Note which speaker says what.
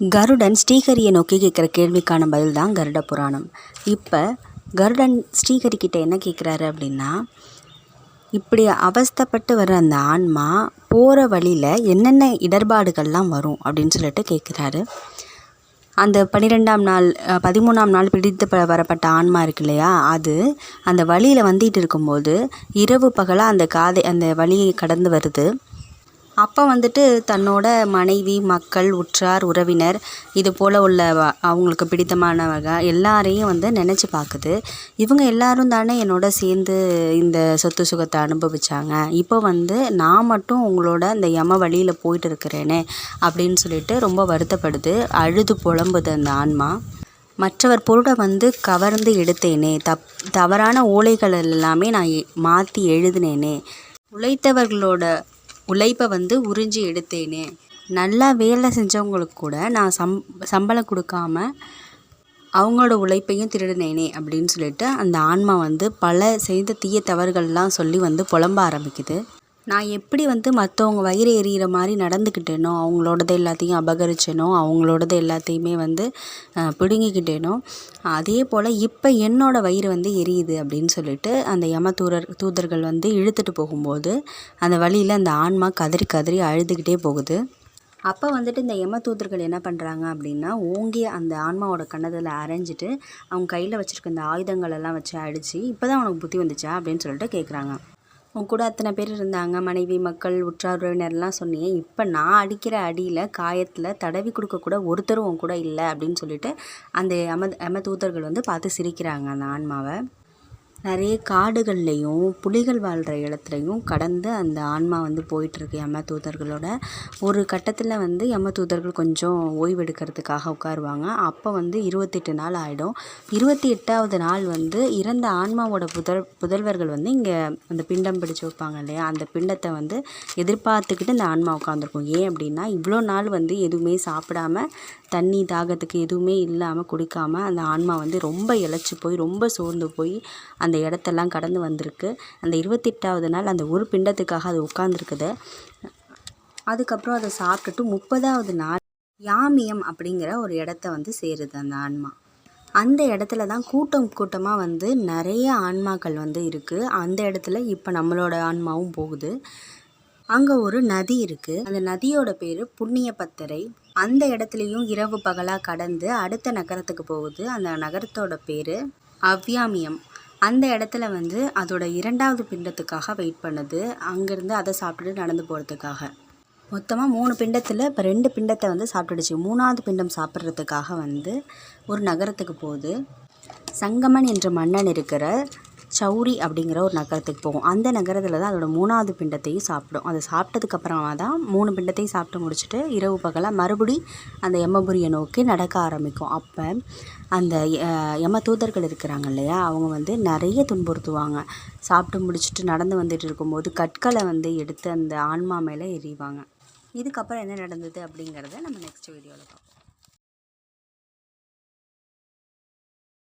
Speaker 1: கருடன் ஸ்ரீஹரியை நோக்கி கேட்குற கேள்விக்கான பதில் தான் கருட புராணம். இப்போ கருடன் ஸ்ரீகரிக்கிட்ட என்ன கேட்குறாரு அப்படின்னா இப்படி அவஸ்தைப்பட்டு வர அந்த ஆன்மா போகிற வழியில் என்னென்ன இடர்பாடுகள்லாம் வரும் அப்படின்னு சொல்லிட்டு கேட்குறாரு. அந்த பன்னிரெண்டாம் நாள் பதிமூணாம் நாள் பிடித்து ப வரப்பட்ட ஆன்மா இருக்கு இல்லையா அது அந்த வழியில் வந்துட்டு இருக்கும்போது இரவு பகலாக அந்த காதை அந்த வழியை கடந்து வருது. அப்போ வந்துட்டு தன்னோட மனைவி மக்கள் உற்றார் உறவினர் இது போல் உள்ள அவங்களுக்கு பிடித்தமானவங்க எல்லாரையும் வந்து நினச்சி பார்க்குது இவங்க எல்லாரும் தானே என்னோட சேர்ந்து இந்த சொத்து சுகத்தை அனுபவிச்சாங்க. இப்போ வந்து நான் மட்டும் உங்களோட இந்த யம வழியில் போயிட்டு இருக்கிறேனே அப்படின்னு சொல்லிட்டு ரொம்ப வருத்தப்படுது. அழுது புலம்புது அந்த ஆன்மா. மற்றவர் பொருளை வந்து கவர்ந்து எடுத்தேனே. தப் தவறான ஓலைகள் எல்லாமே நான் மாற்றி எழுதினேனே. உழைத்தவர்களோட உழைப்பை வந்து உறிஞ்சி எடுத்தேனே. நல்லா வேலை செஞ்சவங்களுக்கு கூட நான் சம் சம்பளம் கொடுக்காம அவங்களோட உழைப்பையும் திருடினேனே அப்படின்னு சொல்லிட்டு அந்த ஆன்மா வந்து பல செய்த தீய தவறுகள்லாம் சொல்லி வந்து புலம்ப ஆரம்பிக்குது. நான் எப்படி வந்து மற்றவங்க வயிறு எரியிற மாதிரி நடந்துக்கிட்டேனோ அவங்களோடது எல்லாத்தையும் அபகரிச்சேனோ அவங்களோடது எல்லாத்தையுமே வந்து பிடுங்கிக்கிட்டேனோ அதே போல் இப்போ என்னோடய வயிறு வந்து எரியுது அப்படின்னு சொல்லிட்டு அந்த யம தூரர் தூதர்கள் வந்து இழுத்துட்டு போகும்போது அந்த வழியில் அந்த ஆன்மா கதறி கதறி அழுதுகிட்டே போகுது. அப்போ வந்துட்டு இந்த யம தூதர்கள் என்ன பண்ணுறாங்க அப்படின்னா ஓங்கி அந்த ஆன்மாவோட கண்ணத்தில் அரைஞ்சிட்டு அவங்க கையில் வச்சுருக்க இந்த ஆயுதங்கள் எல்லாம் வச்சு அடித்து இப்போ தான் உனக்கு புத்தி வந்துச்சா அப்படின்னு சொல்லிட்டு கேட்குறாங்க உன் கூட அத்தனை பேர் இருந்தாங்க மனைவி மக்கள் உற்றார் உறவினர்லாம் சொன்னீங்க. இப்போ நான் அடிக்கிற அடியில் காயத்தில் தடவி கொடுக்கக்கூட ஒருத்தரும் உன் கூட இல்லை அப்படின்னு சொல்லிட்டு அந்த அம அம தூதர்கள் வந்து பார்த்து சிரிக்கிறாங்க அந்த ஆன்மாவை. நிறைய காடுகள்லேயும் புலிகள் வாழ்கிற இடத்துலையும் கடந்து அந்த ஆன்மா வந்து போயிட்டுருக்கு யம தூதர்களோட. ஒரு கட்டத்தில் வந்து யம தூதர்கள் கொஞ்சம் ஓய்வெடுக்கிறதுக்காக உட்காருவாங்க. அப்போ வந்து இருபத்தெட்டு நாள் ஆகிடும் இருபத்தி எட்டாவது நாள் வந்து இறந்த ஆன்மாவோட புதல் புதல்வர்கள் வந்து இங்கே அந்த பிண்டம் பிடிச்சு வைப்பாங்க இல்லையா? அந்த பிண்டத்தை வந்து எதிர்பார்த்துக்கிட்டு இந்த ஆன்மா உட்காந்துருக்கும் ஏன் அப்படின்னா இவ்வளோ நாள் வந்து எதுவுமே சாப்பிடாம தண்ணி தாகத்துக்கு எதுவுமே இல்லாமல் குடிக்காமல் அந்த ஆன்மா வந்து ரொம்ப இழைச்சி போய் ரொம்ப சோர்ந்து போய் அந்த இடத்தெல்லாம் கடந்து வந்திருக்கு. அந்த இருபத்தெட்டாவது நாள் அந்த ஒரு பிண்டத்துக்காக அது உட்காந்துருக்குது அதுக்கப்புறம் அதை சாப்பிட்டுட்டு முப்பதாவது நாள் யாமியம் அப்படிங்கிற ஒரு இடத்த வந்து சேருது அந்த ஆன்மா. அந்த இடத்துல தான் கூட்டம் கூட்டமாக வந்து நிறைய ஆன்மாக்கள் வந்து இருக்குது அந்த இடத்துல இப்போ நம்மளோட ஆன்மாவும் போகுது. அங்கே ஒரு நதி இருக்குது அந்த நதியோட பேர் புண்ணிய பத்தரை அந்த இடத்துலையும் இரவு பகலாக கடந்து அடுத்த நகரத்துக்கு போகுது. அந்த நகரத்தோட பேர் அவ்யாமியம். அந்த இடத்துல வந்து அதோட இரண்டாவது பிண்டத்துக்காக வெயிட் பண்ணுது. அங்கேருந்து அதை சாப்பிட்டுட்டு நடந்து போகிறதுக்காக மொத்தமாக மூணு பிண்டத்தில் இப்போ ரெண்டு பிண்டத்தை வந்து சாப்பிட்டுடுச்சு. மூணாவது பிண்டம் சாப்பிட்றதுக்காக வந்து ஒரு நகரத்துக்கு போகுது. சங்கமன் என்ற மன்னன் இருக்கிற சௌரி அப்படிங்கிற ஒரு நகரத்துக்கு போகும் அந்த நகரத்தில் தான் அதோட மூணாவது பிண்டத்தையும் சாப்பிடும். அதை சாப்பிட்டதுக்கப்புறமா தான் மூணு பிண்டத்தையும் சாப்பிட்டு முடிச்சுட்டு இரவு பகலாக மறுபடி அந்த யமபுரியை நோக்கி நடக்க ஆரம்பிக்கும். அப்போ அந்த அஹ், யம தூதர்கள் இருக்கிறாங்க இல்லையா? அவங்க வந்து நிறைய துன்புறுத்துவாங்க. சாப்பிட்டு முடிச்சுட்டு நடந்து வந்துட்டு இருக்கும்போது கற்களை வந்து எடுத்து அந்த ஆன்மா மேலே எறிவாங்க. இதுக்கப்புறம் என்ன நடந்தது அப்படிங்கிறத நம்ம நெக்ஸ்ட் வீடியோவில் பார்ப்போம்.